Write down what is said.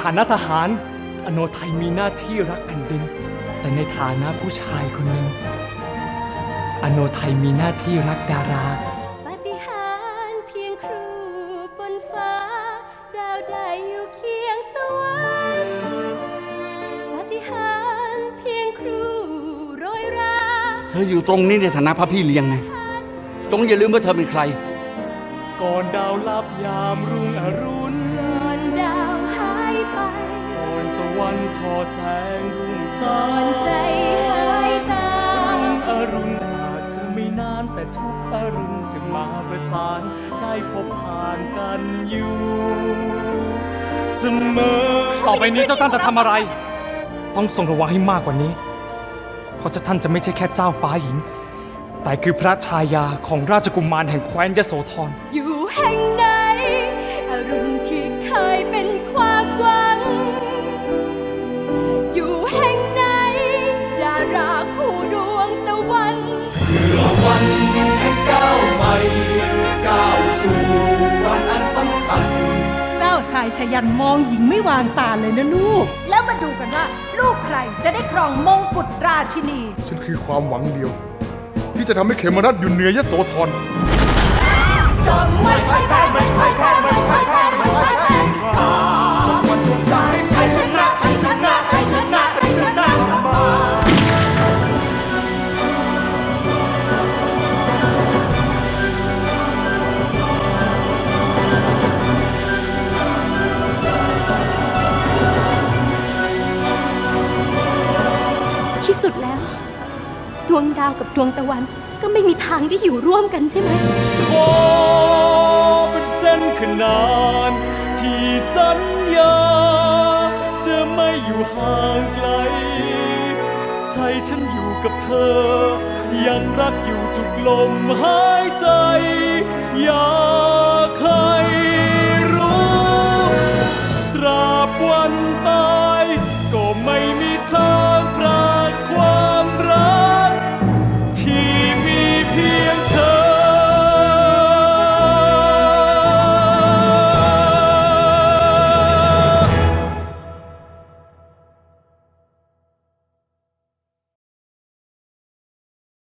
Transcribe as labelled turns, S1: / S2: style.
S1: ฐานะทหาร อโนไทยมีหน้าที่รักแผ่นดิน แต่ในฐานะผู้ชายคนหนึ่งอโนไทยมีหน้าที่รักดารา
S2: ปาฏิหาริย์เพียงครูบนฟ้า ดาวได้อยู่เคียงตะวันปาฏิหาริย์เพียงครูโรยรา
S3: เธออยู่ตรงนี้ในฐานะพระพี่เลี้ยงไงจงอย่าลืมว่าเธอเป็นใคร
S1: ก่อนดาวลับยามรุ่งอรุณ
S2: อ
S1: แสงรุ่งสา
S2: ก่อนใจหายตา
S1: รุ่งอรุณอาจจะไม่นานแต่ทุกอรุณจะมาประสานได้พบผ่านกันอยู่เสมอต่อไปนี้เจ้าท่านจะทำอะไร ต้องทรงระวังให้มากกว่านี้ เพราะเจ้าท่านจะไม่ใช่แค่เจ้าฟ้าหญิง แต่คือพระชายาของราชกุมารแห่งแคว้นยโสธร
S2: อยู่แห่งาย
S4: ชายันมองหญิงไม่วางตาเลยนะลูก แล้วมาดูกันว่า ลูกใครจะได้ครองมงกุฎราชินี
S5: ฉันคือความหวังเดียว ที่จะทำให้เขมรัตอยู่เหนือยโสธร
S2: วงดาวกับดวงตะวัน ก็ไม่มีทางได้อยู่ร่วมกันใช่ไหม
S1: ขอเป็นเส้นขนานที่สัญญา จะไม่อยู่ห่างไกล ใจฉันอยู่กับเธอ ยังรักอยู่จุกลมหายใจ อยากให้รู้ ตราบวันตาย ก็ไม่มีทาง